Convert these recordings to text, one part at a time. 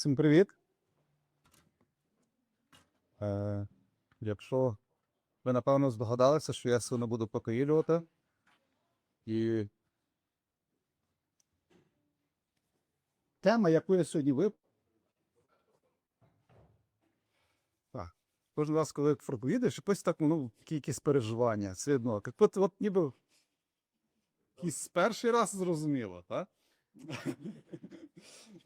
Всім привіт. Е, якщо ви напевно здогадалися, що я сильно буду покоїлювати. І тема, яку я сьогодні вип... Кожен раз, коли проповідаєш, якось так, ну, якісь переживання, все одно. От, от ніби якийсь перший раз зрозуміло, так?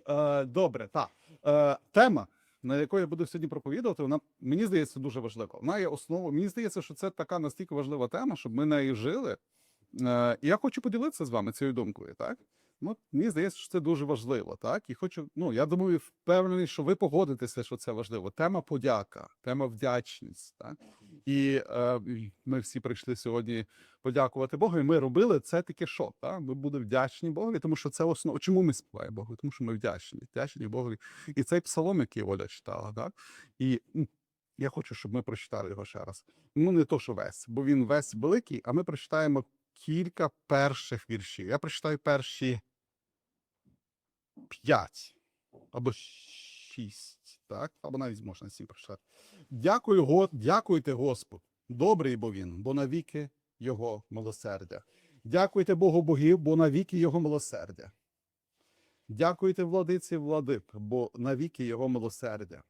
Е, Добре, так. Е, Тема, на яку я буду сьогодні проповідувати, вона мені здається дуже важлива. Вона є основою. Мені здається, що це така настільки важлива тема, щоб ми нею жили. Е, І я хочу поділитися з вами цією думкою. Так, ну мені здається, що це дуже важливо. Так, і хочу. Ну я думаю, впевнений, що ви погодитеся, що це важливо. Тема подяка, тема вдячність. Так і е, ми всі прийшли сьогодні подякувати Богу. І ми робили це таке що? Так? Ми будемо вдячні Богові, тому що це основа. Чому ми співаємо Богу? Тому що ми вдячні, вдячні Богові. І цей псалом, який Оля читала, так? І я хочу, щоб ми прочитали його ще раз. Ну, не то, що весь, бо він весь великий, а ми прочитаємо кілька перших віршів. Я прочитаю перші п'ять або шість, так? Або навіть можна сім прочитати. Дякую, Го- дякуйте Господу. Добрий бо він, бо навіки його милосердя. Дякуйте Богу богів, бо навіки його милосердя. Дякуйте владиці владик, бо навіки його милосердя.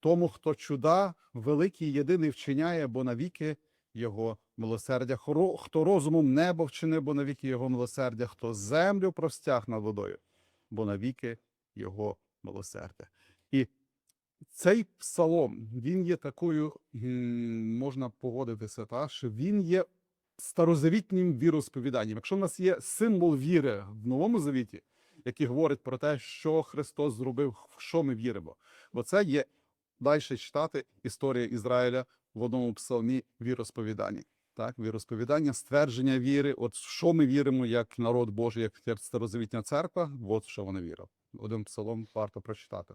Тому, хто чуда, великий єдиний вчиняє, бо навіки його милосердя. Хто розумом небо вчинив, бо навіки його милосердя, хто землю простяг над водою, бо навіки його милосердя. Цей псалом, він є такою, можна погодитися, та, що він є старозавітнім віросповіданням. Якщо в нас є символ віри в Новому Завіті, який говорить про те, що Христос зробив, в що ми віримо, бо це є далі читати історія Ізраїля в одному псалмі віросповідання. Так, віросповідання, ствердження віри, от в що ми віримо як народ Божий, як старозавітня церква, от в що вони вірили. Один псалом варто прочитати.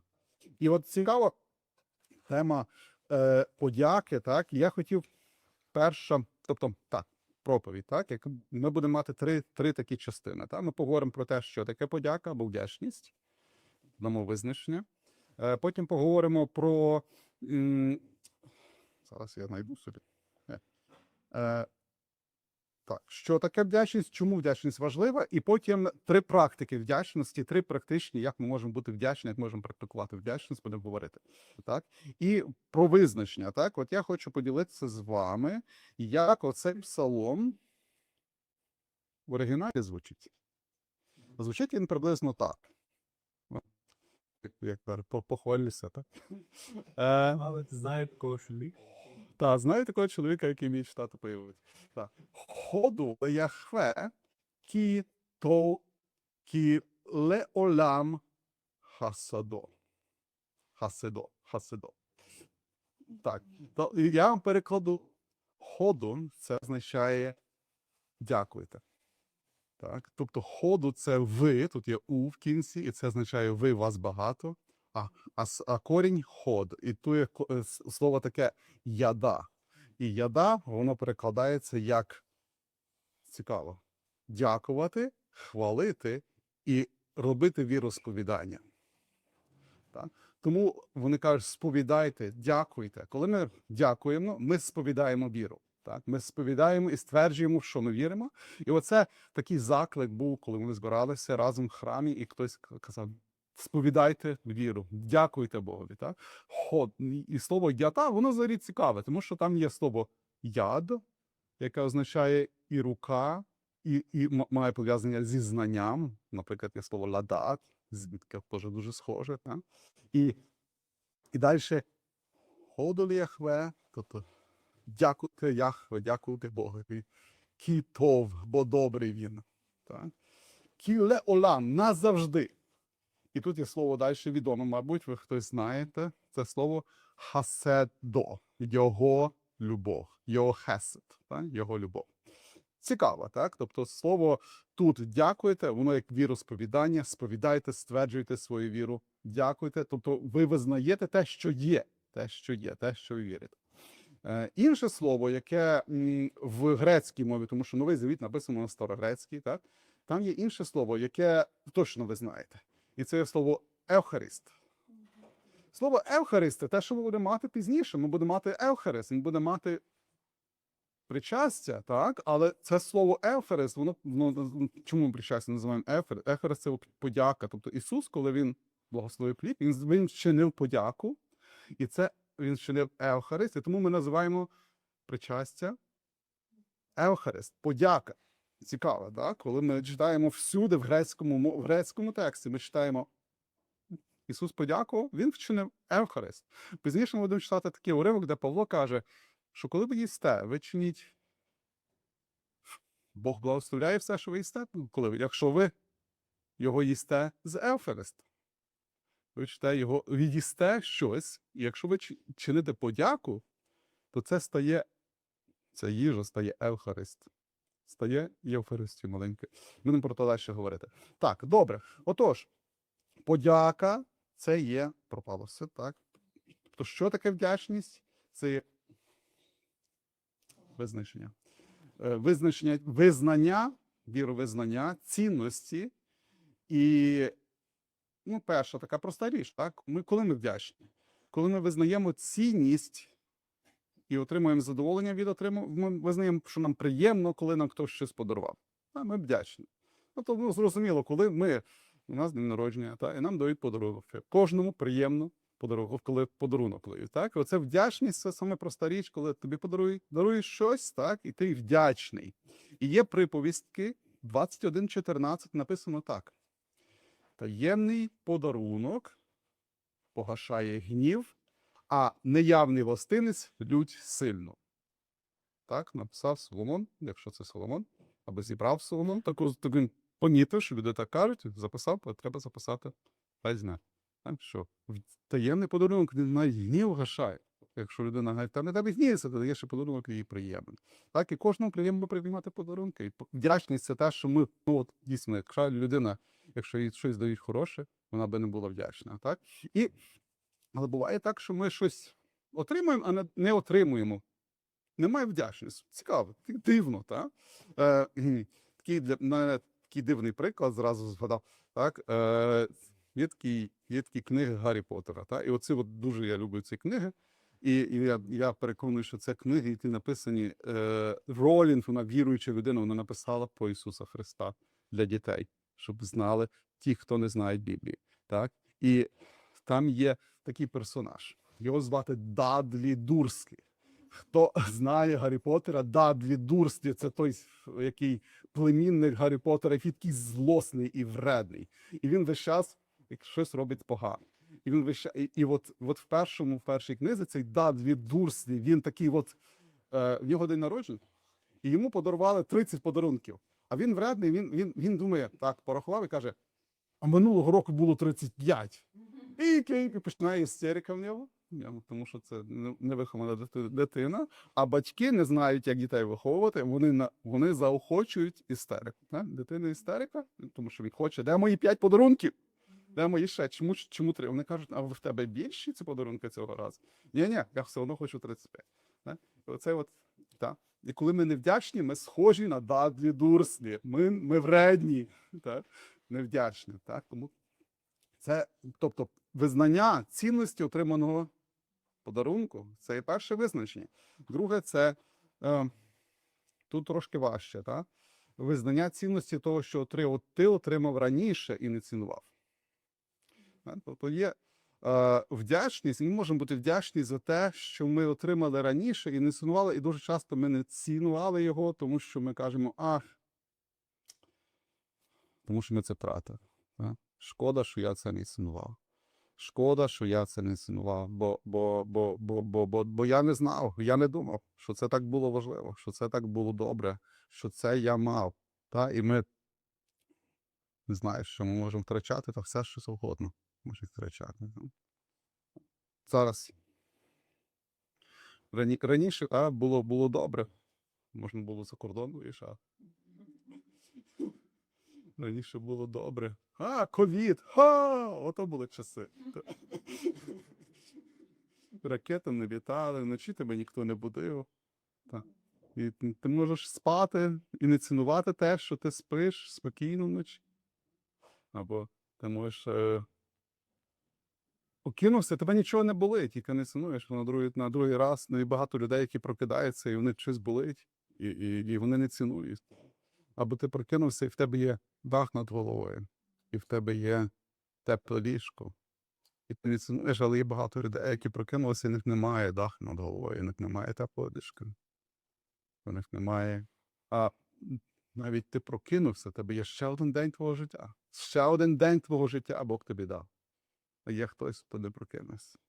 І от цікава тема е, подяки. Так, я хотів перша, тобто так, проповідь, так, як ми будемо мати три, три такі частини. Так? Ми поговоримо про те, що таке подяка або вдячність, дамо визначення. Е, потім поговоримо про. м, Зараз я знайду собі. Е, Е, так, що таке вдячність, чому вдячність важлива, і потім три практики вдячності, три практичні, як ми можемо бути вдячні, як можемо практикувати вдячність, будемо говорити. Так? І про визначення. Так, от я хочу поділитися з вами, як оцей псалом в оригіналі звучить. Звучить він приблизно так. Як- похвалюся, так? Але ти знаєш такого чоловіка? Та, знаю такого чоловіка, який вміє читати появить. Так. Ходу Яхве кі то кі леолам хасадо. Хаседо. Хаседо. Так. То я вам перекладу ходу, це означає дякуйте. Так. Тобто ходу це ви, тут є у в кінці, і це означає ви вас багато. А, а, а корінь ход. І тут є е, слово таке яда. І яда, воно перекладається як цікаво. Дякувати, хвалити і робити віросповідання. Так? Тому вони кажуть, сповідайте, дякуйте. Коли ми дякуємо, ми сповідаємо віру. Так? Ми сповідаємо і стверджуємо, що ми віримо. І оце такий заклик був, коли ми збиралися разом в храмі, і хтось казав: сповідайте віру, дякуйте Богові. Так? Ход. І- слово ята, воно взагалі цікаве, тому що там є слово яд, яке означає і рука, і, і має пов'язання зі знанням. Наприклад, є слово ладат, звідки теж дуже схоже. Так? І, і далі ходолі Яхве, тобто дякуйте Яхве, дякуйте Богові. Кітов, бо добрий він. Так? Кіле олам назавжди. І тут є слово далі відоме, мабуть, ви хтось знаєте. Це слово хаседо, його любов, його хесед, так? його любов. Цікаво, так? Тобто слово тут дякуйте, воно як віросповідання, сповідайте, стверджуйте свою віру, дякуйте. Тобто ви визнаєте те, що є, те, що є, те, що ви вірите. Е, інше слово, яке в грецькій мові, тому що новий завіт написано на старогрецькій, так? там є інше слово, яке точно ви знаєте. І це є слово Евхарист. Слово Евхарист це те, що ми будемо мати пізніше. Ми будемо мати Евхарист, він буде мати причастя, так? Але це слово Евхарист, воно, воно чому ми причастя називаємо Евхарист? Евхарист це подяка. Тобто Ісус, коли він благословив хліб, він, він вчинив подяку, і це він вчинив Евхарист, і тому ми називаємо причастя Евхарист, подяка. Цікаво, так? Коли ми читаємо всюди в грецькому, в грецькому тексті, ми читаємо Ісус подякував, Він вчинив Евхарист. Пізніше ми будемо читати такий уривок, де Павло каже, що коли ви їсте, ви чиніть. Бог благословляє все, що ви їсте, ну, коли ви, якщо ви його їсте з Евхарист. Ви читаєте його, від'їсте щось, і якщо ви чините подяку, то це стає, ця їжа стає Евхарист. Стає Євхаристію маленьке. Будемо про це далі говорити. Так, добре. Отож, подяка це є пропало все, так? То що таке вдячність? Це є визначення. Е, Визначення, визнання, віровизнання, цінності. І ну, перша така проста річ, так? Ми, коли ми вдячні? Коли ми визнаємо цінність і отримуємо задоволення від отримання, ми визнаємо, що нам приємно, коли нам хтось щось подарував. А ми вдячні. Ну, то ну, зрозуміло, коли ми, у нас день народження, та, і нам дають подарунок. Кожному приємно подарунок, коли подарунок дають. Так? Оце вдячність це саме проста річ, коли тобі подарують, дарують щось, так, і ти вдячний. І є приповістки 21.14 написано так. Таємний подарунок погашає гнів, а неявний гостинець лють сильно. Так, написав Соломон, якщо це Соломон, або зібрав Соломон, таку так він помітив, що люди так кажуть, записав, бо треба записати знак. Так, що таємний подарунок він навіть гнів гашає. Якщо людина говорить, та не тебе гніється, то дає ще подарунок їй приємний. Так, і кожному приємно приймати подарунки. І вдячність це те, що ми, ну от дійсно, якщо людина, якщо їй щось дають хороше, вона би не була вдячна. Так? І, але буває так, що ми щось отримуємо, а не, отримуємо. Немає вдячності. Цікаво, дивно, так? Е, такий для такий дивний приклад зразу згадав. Так? Е, є, такі, є такі книги Гаррі Поттера. Так? І оці от дуже я люблю ці книги. І, і я, я переконаний, що це книги, які написані е, Ролінг, вона віруюча людина, вона написала про Ісуса Христа для дітей, щоб знали ті, хто не знає Біблії. Так? І там є такий персонаж. Його звати Дадлі Дурслі. Хто знає Гаррі Поттера, Дадлі Дурслі це той, який племінник Гаррі Поттера, який такий злосний і вредний. І він весь час щось робить погано. І він весь і, і от, от в першому, в першій книзі цей Дадлі Дурслі, він такий от, е, в нього день народження, і йому подарували 30 подарунків. А він вредний, він, він, він думає, так, порахував і каже: а минулого року було 35. І, і, і починає істерика в нього, тому що це не- невихована дитина. А батьки не знають, як дітей виховувати. Вони на вони заохочують істерику. Не? Дитина істерика, тому що він хоче, де мої 5 подарунків? Де мої ще? Чому чому три? Вони кажуть, а в тебе більші ці подарунки цього разу? Ні, ні, я все одно хочу 35. Не? Оце от, так. І коли ми невдячні, ми схожі на Дадлі Дурслі. Ми, ми вредні, так? невдячні. Так? Тому це, тобто, визнання цінності отриманого подарунку це є перше визначення. Друге, це е, тут трошки важче, так? визнання цінності того, що ти отримав раніше і не цінував. Тобто є е, вдячність, ми можемо бути вдячні за те, що ми отримали раніше і не цінували, і дуже часто ми не цінували його, тому що ми кажемо, ах, тому що ми це втратили. Шкода, що я це не цінував. Шкода, що я це не цінував, бо, бо, бо, бо, бо, бо, бо я не знав, я не думав, що це так було важливо, що це так було добре, що це я мав. Та? І ми не знаю, що ми можемо втрачати, та все, що завгодно може втрачати. ну. Зараз. Рані, раніше а, було, було добре. Можна було за кордон виїжджати. Раніше було добре. А, ковід! Ха! Ото були часи. Ракети не літали, вночі тебе ніхто не будив. Так. І ти- можеш спати і не цінувати те, що ти спиш спокійно вночі. Або ти можеш е, Окинувся, тебе нічого не болить, тільки не синуєш на другий, на другий раз. Ну і багато людей, які прокидаються, і вони щось болить, і, і, і вони не цінують. Або ти прокинувся, і в тебе є дах над головою, і в тебе є тепле ліжко. І ти цінуєш, але є багато людей, які прокинулися, і в них немає даху над головою, в них немає теплого ліжка. У них немає. А навіть ти прокинувся, тебе є ще один день твого життя. Ще один день твого життя Бог тобі дав. А є хтось, хто не прокинувся.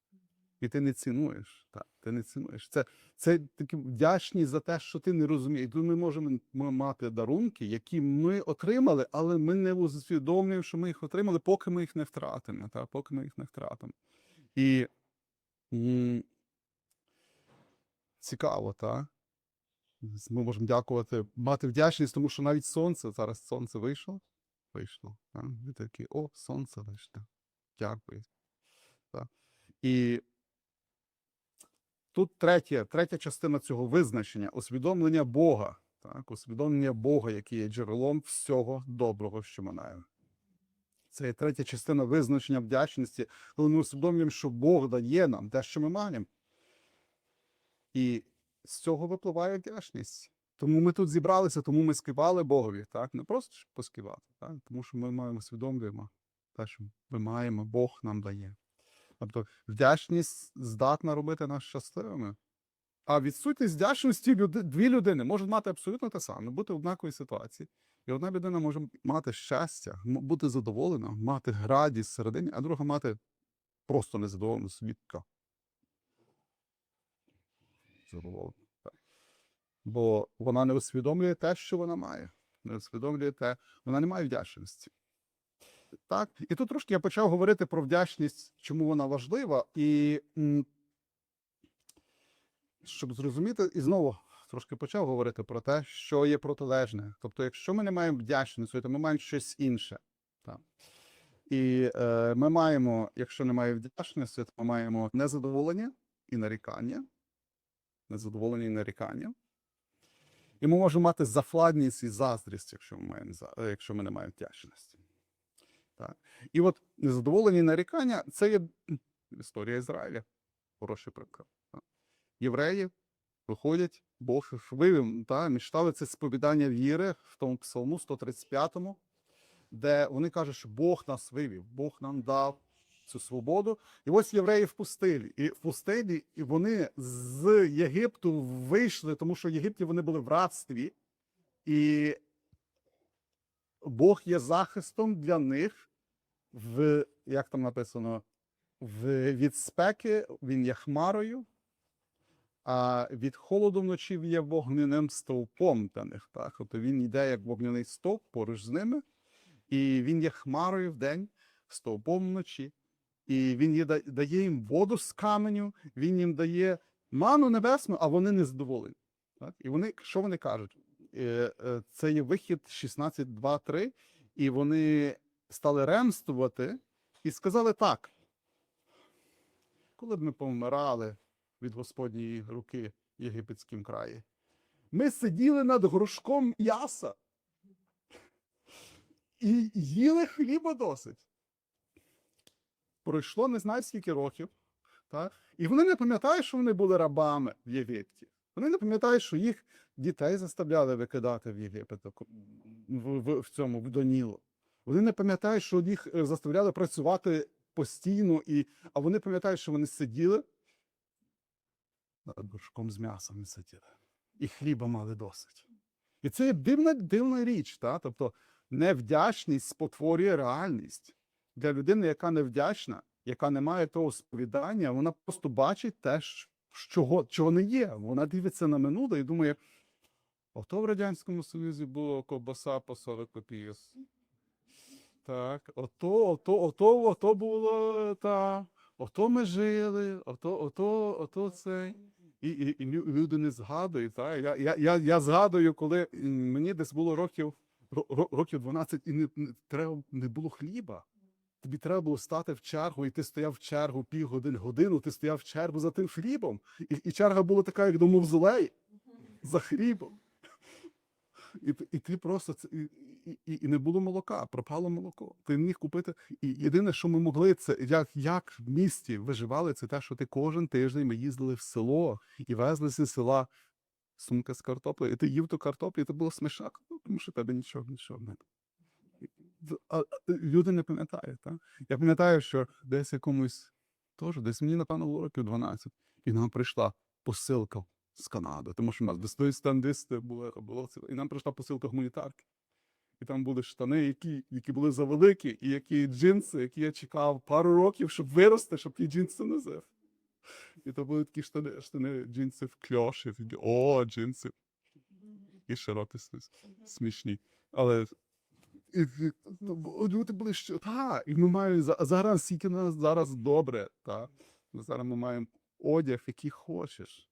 І ти не цінуєш. Так, ти не цінуєш. Це, це такі вдячність за те, що ти не розумієш. Тут ми можемо мати дарунки, які ми отримали, але ми не усвідомлюємо, що ми їх отримали, поки ми їх не втратимо. Так? Поки ми їх не втратимо. І м, цікаво, так? Ми можемо дякувати, мати вдячність, тому що навіть сонце, зараз сонце вийшло. Вийшло. Так? І такі, о, сонце вийшло. Дякую. Так. І тут третя, третя частина цього визначення усвідомлення Бога. Так? Усвідомлення Бога, який є джерелом всього доброго, що ми маємо. Це є третя частина визначення вдячності, коли ми усвідомлюємо, що Бог дає нам те, що ми маємо. І з цього випливає вдячність. Тому ми тут зібралися, тому ми співали Богові, так? Не просто поспівати, так? тому що ми маємо усвідомлюємо те, що ми маємо, Бог нам дає. Тобто вдячність здатна робити нас щасливими. А відсутність вдячності дві людини можуть мати абсолютно те саме, бути в однаковій ситуації. І одна людина може мати щастя, бути задоволена, мати радість всередині, а друга мати просто незадоволену собі така. Задоволена. Бо вона не усвідомлює те, що вона має. Не усвідомлює те, вона не має вдячності. Так, і тут трошки я почав говорити про вдячність, чому вона важлива, і щоб зрозуміти, і знову трошки почав говорити про те, що є протилежне. Тобто, якщо ми не маємо вдячності, то ми маємо щось інше. Так. І е, ми маємо, якщо немає вдячності, то ми маємо незадоволення і нарікання. Незадоволення і нарікання. І ми можемо мати зафладність і заздрість, якщо ми, маємо, е, якщо ми не маємо вдячності. Так. І от незадоволення і нарікання це є історія Ізраїля. Хороший приклад. Євреї виходять, Бог вивів, та, мечтали це сповідання віри в тому псалму 135, де вони кажуть, що Бог нас вивів, Бог нам дав цю свободу. І ось євреї в пустелі. І в пустелі і вони з Єгипту вийшли, тому що в Єгипті вони були в рабстві. І Бог є захистом для них в, як там написано, в, від спеки він є хмарою, а від холоду вночі є вогняним стовпом для них. Так? Тобто він йде як вогняний стовп поруч з ними, і він є хмарою вдень, стовпом вночі. І він є, дає їм воду з каменю, він їм дає ману небесну, а вони не задоволені. Так? І вони, що вони кажуть? Е, е, Це є вихід 16.2.3, і вони стали ремствувати і сказали так. Коли б ми помирали від Господньої руки в єгипетському краї, ми сиділи над горшком м'яса і їли хліба досить. Пройшло не знаю скільки років, так? і вони не пам'ятають, що вони були рабами в Єгипті. Вони не пам'ятають, що їх дітей заставляли викидати в Єгипет в, в, в цьому в Доніло. Вони не пам'ятають, що їх е, заставляли працювати постійно, і, а вони пам'ятають, що вони сиділи над горшком з м'ясом сиділи. І хліба мали досить. І це є дивна, дивна річ. Та? Тобто невдячність спотворює реальність. Для людини, яка невдячна, яка не має того сповідання, вона просто бачить те, чого, чого не є. Вона дивиться на минуле і думає, ото в Радянському Союзі було ковбаса по 40 копійок. Так, ото, ото, ото, ото було та, ото ми жили, ото, ото, ото це. І, і, і люди не згадують. Та? Я, я, я, я згадую, коли мені десь було років, ро- ро- років 12, і не, не, треба, не було хліба. Тобі треба було стати в чергу, і ти стояв в чергу півгодини, годину, ти стояв в чергу за тим хлібом. І, і черга була така, як до мавзолеї, за хлібом. І, і ти просто це і, і, і, не було молока, пропало молоко. Ти не міг купити. І єдине, що ми могли, це як, як в місті виживали, це те, що ти кожен тиждень ми їздили в село і везли зі села сумка з картоплею. І ти їв ту картоплю, і це було смішак, ну, тому що тебе нічого, нічого не. А, люди не пам'ятають, так? Я пам'ятаю, що десь якомусь теж, десь мені, напевно, було років 12, і нам прийшла посилка з Канади, тому що в нас десь стандисти були, було і нам прийшла посилка гуманітарки. І там були штани, які, які були завеликі, і які джинси, які я чекав пару років, щоб вирости, щоб ті джинси носив. І то були такі штани, штани джинси в кльоші. О, джинси. І широкі, смішні. Але і, і, люди були що. Та, і ми маємо за- зараз, скільки нас зараз добре, та. Зараз ми маємо одяг, який хочеш.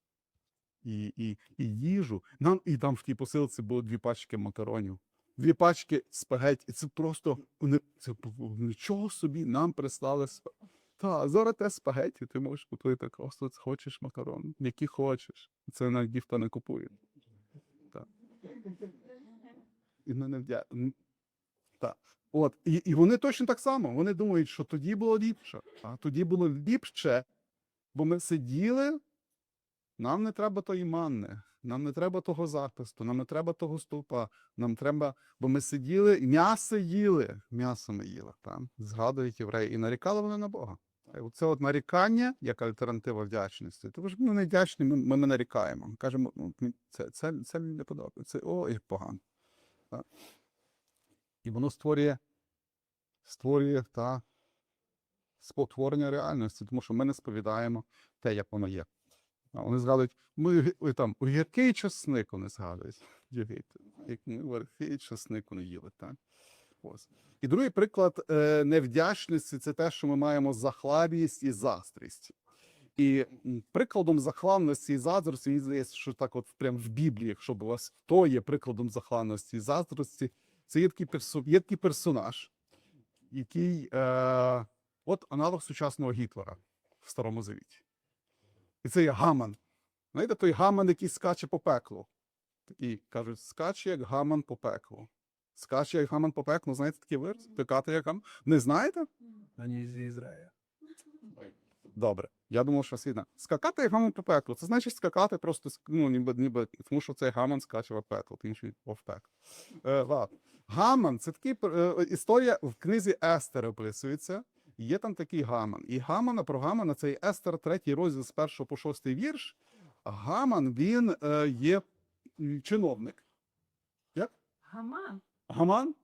І, і, і їжу. Нам, і там в тій посилці було дві пачки макаронів, дві пачки спагетті. І це просто це нічого собі нам прислали. Та, зараз те спагетті, ти можеш купити просто хочеш макарон, які хочеш. Це навіть ніхто не купує. Так. І не вдя... От, і, і вони точно так само. Вони думають, що тоді було ліпше. А тоді було ліпше, бо ми сиділи, нам не треба тої манни, нам не треба того захисту, нам не треба того стовпа, нам треба, бо ми сиділи, м'ясо їли, м'ясо ми їли, там, згадують євреї, і нарікали вони на Бога. Е, Це от нарікання як альтернатива вдячності. Тому що ми не вдячні, ми, ми, ми нарікаємо. Кажемо, ну, це, це, це мені не подобається. Це о, як погано. Так? І воно створює, створює та спотворення реальності, тому що ми не сповідаємо те, як воно є. Вони згадують, ми там огірки і часник вони згадують. Як ми огірки і часник вони їли, так? Ось. І другий приклад е, невдячності це те, що ми маємо захлабність і заздрість. І прикладом захланності і заздрості, мені здається, що так, от прям в Біблії, якщо б у вас хто є прикладом захланності і заздрості, це є такий, персо, є такий персонаж, який е, от аналог сучасного Гітлера в Старому Завіті. І це є Гаман. Знаєте, той Гаман, який скаче по пеклу. Такий кажуть, скаче як Гаман по пеклу. Скаче як Гаман по пеклу, знаєте такий вираз? Пекати як Гаман. Не знаєте? Они из Израиля. Добре. Я думав, що світна. Скакати як гаман по пеклу. Це значить скакати просто ну, ніби, ніби, тому що цей гаман скаче в пекло, інший в пекло. Е, ладно. Гаман це такий е, історія в книзі Естер описується. Є там такий гаман. І гамана про гамана це і Естер, третій розділ з першого по шостий вірш. Гаман він е, є чиновник. Гаман. Гаман?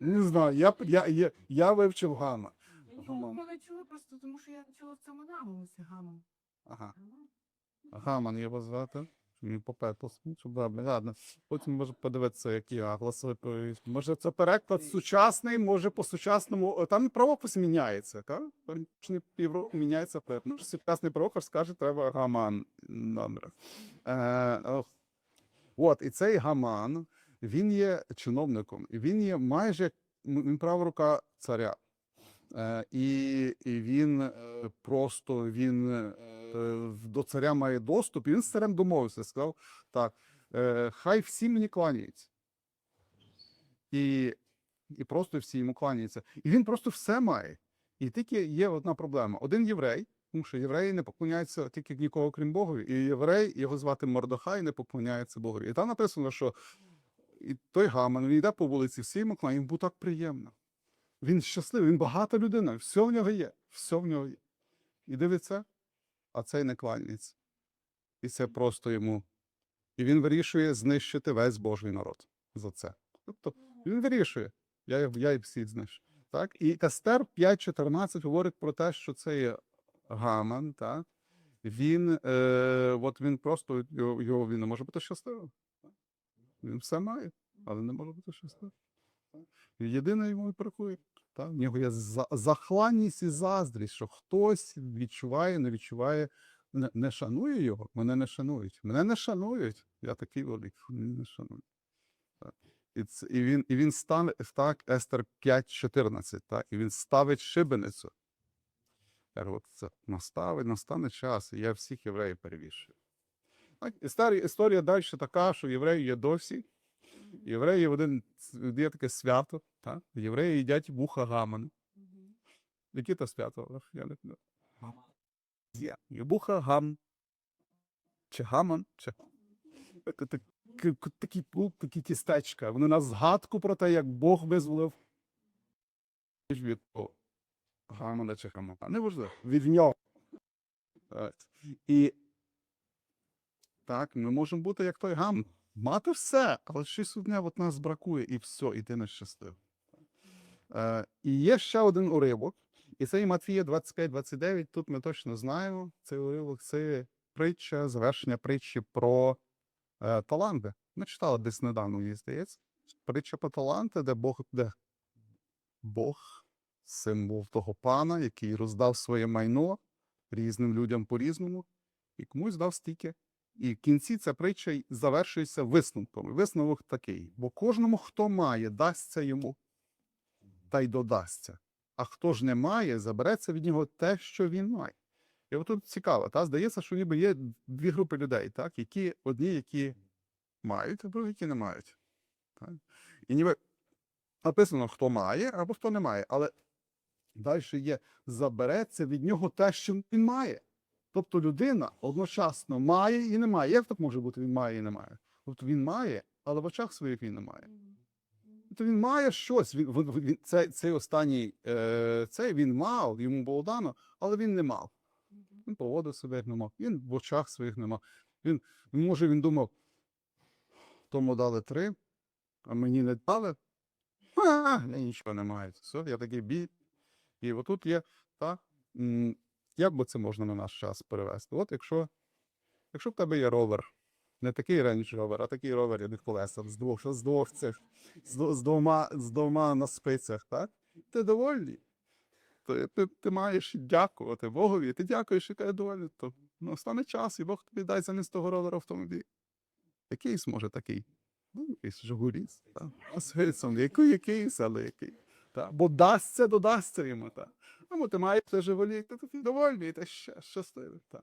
Не знаю. Я, я, я, я вивчив гаман. Я чула просто, тому що я чула в цьому наголосі гаман. Ага. Гаман. Гаман його звати. Щоб ладно. Потім може подивитися, які агласи. повість. Може, це переклад сучасний, може по сучасному. Там правопис міняється, так? Півроку міняється перед. Ну, сучасний правопис скаже, треба гаман. Добре. Е, от, і цей гаман, він є чиновником, і він є майже він права рука царя. Е, і, і він е, просто він е, до царя має доступ, і він з царем домовився. Сказав так: хай всі мені кланяються. І, і просто всі йому кланяються. І він просто все має. І тільки є одна проблема: один єврей, тому що євреї не поклоняються тільки нікого, крім Богові, і єврей, його звати Мордохай, не поклоняється Богові. І там написано, що і той гаман, він йде по вулиці, всі йому кланяють, йому так приємно. Він щасливий, він багата людина, все в нього є, все в нього є. І дивиться, а цей не кланяється. І це просто йому. І він вирішує знищити весь Божий народ за це. Тобто він вирішує, я, я і всіх знищу. Так? І Естер 5.14 говорить про те, що це є гаман, так? Він, е, от він просто його, його він не може бути щасливим. Він все має, але не може бути щасливим. Єдине йому і бракує. Так? В нього є захланність і заздрість, що хтось відчуває, не відчуває, не, не шанує його. Мене не шанують. Мене не шанують. Я такий великий, не шанують. І, це, і, він, і він стане, так, Естер 5.14, так, і він ставить шибеницю. От це наставить, настане час, і я всіх євреїв перевішую. Історія далі така, що євреї є досі, Євреї в один є таке свято, так? Євреї їдять вуха гамана. Яке то свято? Я не знаю. Є. Вуха гам. Чи гаман, чи такі, ну, такі тістечка. Вони на згадку про те, як Бог визволив від гамана чи гамана. Неважливо. Від нього. І так, ми можемо бути як той гам. Мати все, але щось одне от нас бракує, і все, і ти нещасливий. Е, і є ще один уривок, і це і Матвія 25-29. Тут ми точно знаємо. Цей уривок це притча, завершення притчі про е, таланти. Ми читали десь недавно, мені здається. Притча про таланти, де Бог, де Бог, символ того пана, який роздав своє майно різним людям по-різному, і комусь дав стільки. І в кінці ця притча завершується висновком. Висновок такий: бо кожному, хто має, дасться йому, та й додасться. А хто ж не має, забереться від нього те, що він має. І от тут цікаво, та здається, що ніби є дві групи людей, так, які одні, які мають, а другі, які не мають. Так? І ніби написано, хто має або хто не має, але далі є забереться від нього те, що він має. Тобто людина одночасно має і не має. Як так може бути, він має і не має? Тобто він має, але в очах своїх він не має. Тобто він має щось. Він, він, він, цей, цей останній е, цей він мав, йому було дано, але він не мав. Він поводив себе як не мав. Він в очах своїх не мав. Він, може, він думав, тому дали три, а мені не дали. А, я нічого не маю. Все, я такий бід. І отут є, так, м, як би це можна на наш час перевести? От якщо, якщо в тебе є ровер, не такий Range Rover, а такий ровер, як колеса, з двох, з двох цих, з, з, двома, з двома на спицях, так? Ти довольний. То ти, ти маєш дякувати Богові, ти дякуєш і каже довольний. То ну, стане час, і Бог тобі дай замість того ровера автомобіль. Якийсь може такий. Ну, якийсь Жигуліс, так. А з який, якийсь, але який. Та. Бо дасться, додасться йому. Та. Ну, ти маєш це живолік, то ти довольний, ще щасливий. Та.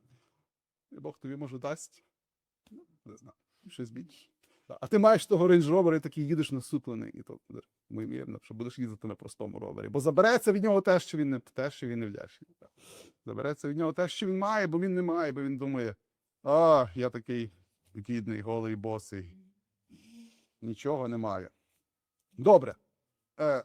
І Бог тобі може дасть. Ну, не знаю, щось більше. Та. А ти маєш того рейндж ровера і такий їдеш насуплений, і то буде ймовірно, що будеш їздити на простому ровері. Бо забереться від нього те, що він не те, що він не вдячний. Та. Забереться від нього те, що він має, бо він не має, бо він думає, а, я такий бідний, голий, босий. Нічого не маю. Добре. Е,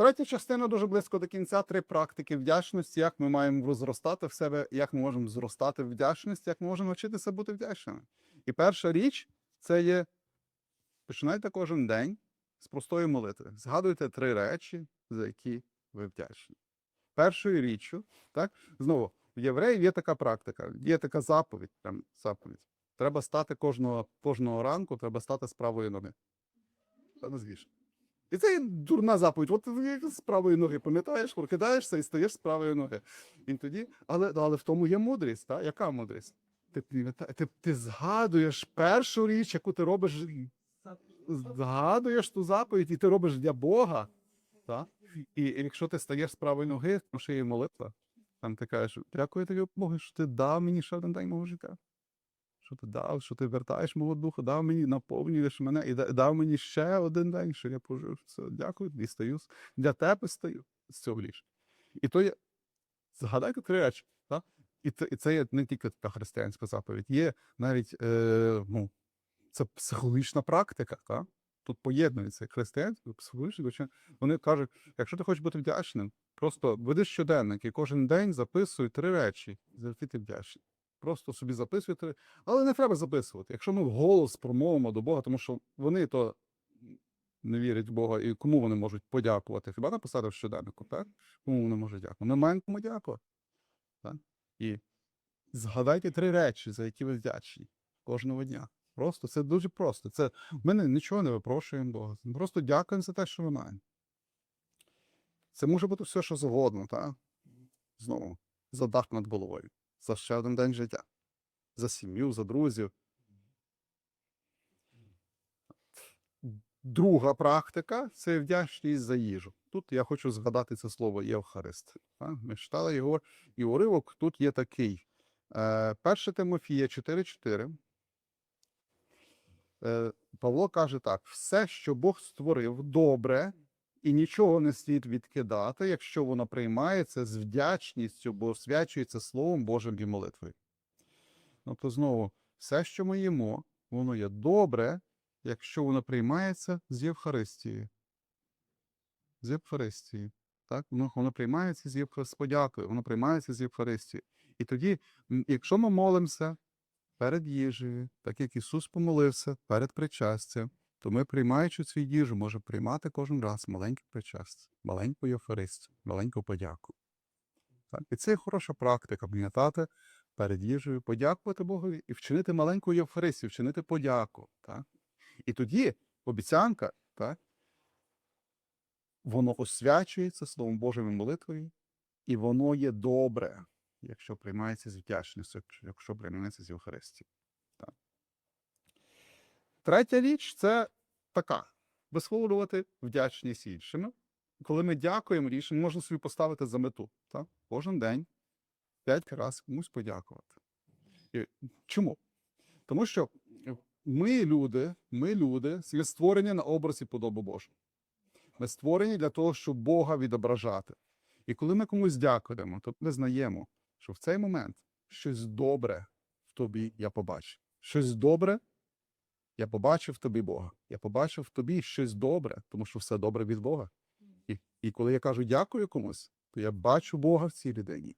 третя частина дуже близько до кінця. Три практики вдячності, як ми маємо розростати в себе, як ми можемо зростати в вдячності, як ми можемо вчитися бути вдячними. І перша річ це є починайте кожен день з простої молитви. Згадуйте три речі, за які ви вдячні. Першою річчю, так, знову, в євреїв є така практика, є така заповідь, прям заповідь. Треба стати кожного, кожного ранку, треба стати з правої ноги. Та назвіш. І це дурна заповідь. От з правої ноги пам'ятаєш, прокидаєшся і стаєш з правої ноги. І тоді, але, але в тому є мудрість. Та? Яка мудрість? Ти, ти, ти згадуєш першу річ, яку ти робиш, згадуєш ту заповідь, і ти робиш для Бога. Та? І, і якщо ти стаєш з правої ноги, тому що є молитва, там ти кажеш, дякую тобі, Боже, що ти дав мені ще один день мого життя. Що ти дав, що ти вертаєш мого духа, дав мені, наповнюєш мене і дав мені ще один день, що я пожив. Все, дякую, і стаю. Для тебе стаю з цього ліжка. І то є. Згадайте три речі. Так? І, це, і це є не тільки така християнська заповідь, є навіть е, ну, це психологічна практика. Так? Тут поєднується християнська, психологічна. Вони кажуть, якщо ти хочеш бути вдячним, просто веди щоденник і кожен день записуй три речі, за які ти вдячний. Просто собі записуй три. Але не треба записувати. Якщо ми вголос промовимо до Бога, тому що вони то не вірять в Бога, і кому вони можуть подякувати? Хіба написати в щоденнику, так? Кому вони можуть дякувати? Ми маємо кому дякувати. Так? І згадайте три речі, за які ви вдячні кожного дня. Просто це дуже просто. Це ми не- нічого не випрошуємо Бога. Ми просто дякуємо за те, що ми маємо. Це може бути все, що завгодно, так? Знову, за дах над головою, за ще один день життя, за сім'ю, за друзів. Друга практика це вдячність за їжу. Тут я хочу згадати це слово Євхарист. Ми читали його, і уривок тут є такий. Е, 1 Тимофія 4.4. е, Павло каже так: все, що Бог створив, добре, і нічого не слід відкидати, якщо воно приймається з вдячністю, бо освячується Словом Божим і молитвою. Ну, то знову, все, що ми їмо, воно є добре, якщо воно приймається з Євхаристії. З Євхаристії. Так? Воно, воно приймається з Євхаристії, подякою, воно приймається з Євхаристії. І тоді, якщо ми молимося перед їжею, так як Ісус помолився перед причастям, то ми, приймаючи цю їжу, можемо приймати кожен раз маленьке причастя, маленьку Євхаристію, маленьку подяку. Так? І це хороша практика пам'ятати перед їжею, подякувати Богові і вчинити маленьку Євхаристію, вчинити подяку. Так? І тоді обіцянка, так? воно освячується Словом Божим і молитвою, і воно є добре, якщо приймається з вдячністю, якщо- приймається з Євхаристії. Третя річ це така: висловлювати вдячність іншим. Коли ми дякуємо рішення, можна собі поставити за мету. Так? Кожен день п'ять разів комусь подякувати. І чому? Тому що ми люди, ми люди, є створені на образі подоби Божу. Ми створені для того, щоб Бога відображати. І коли ми комусь дякуємо, то ми знаємо, що в цей момент щось добре в тобі я побачив. Щось добре я побачив тобі Бога. Я побачив тобі щось добре, тому що все добре від Бога. І, і коли я кажу дякую комусь, то я бачу Бога в цій людині.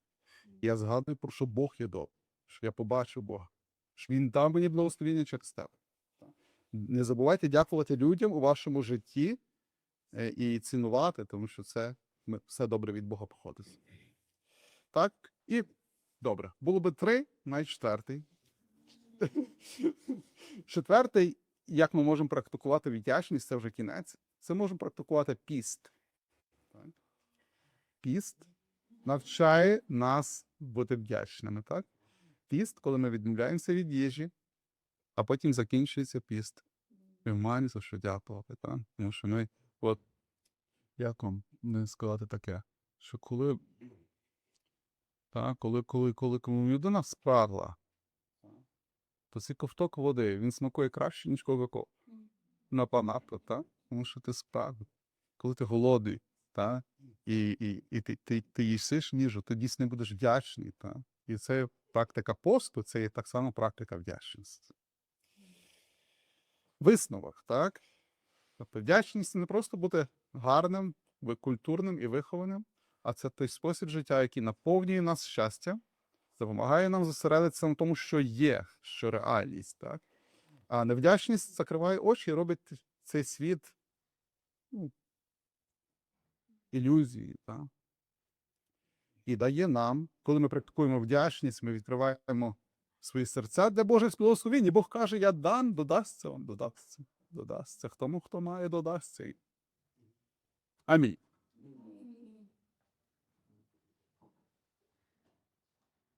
І я згадую про що Бог є добрий, що я побачив Бога, що Він дав мені благословення через тебе. Не забувайте дякувати людям у вашому житті е, і цінувати, тому що це все добре від Бога походить. Так, і добре. Було би три, навіть четвертий. Четвертий, як ми можемо практикувати вдячність, це вже кінець. Це можемо практикувати піст. Піст навчає нас бути вдячними. Так? Піст, коли ми відмовляємося від їжі, а потім закінчується піст. Ми маємо за що дякувати. Так? Тому що ми, от, як вам не сказати таке, що коли, так, коли, коли, коли, людина спрагла, то цей ковток води, він смакує краще, ніж кока-кола. Напанато, так? Тому що ти спрагла. Коли ти голодний, так? І, і, і ти, ти, ти їсиш ніжу, ти дійсно будеш вдячний. Так? І це практика посту, це є так само практика вдячності. Висновок, так? Тобто вдячність не просто бути гарним, культурним і вихованим, а це той спосіб життя, який наповнює нас щастям, допомагає нам зосередитися на тому, що є, що реальність. Так? А невдячність закриває очі і робить цей світ ну, ілюзії. Так? І дає нам, коли ми практикуємо вдячність, ми відкриваємо свої серця для Божих благословень. І Бог каже: Я дан, додасться вам, додасться, додасться. Тому, хто має, додасться. Амінь.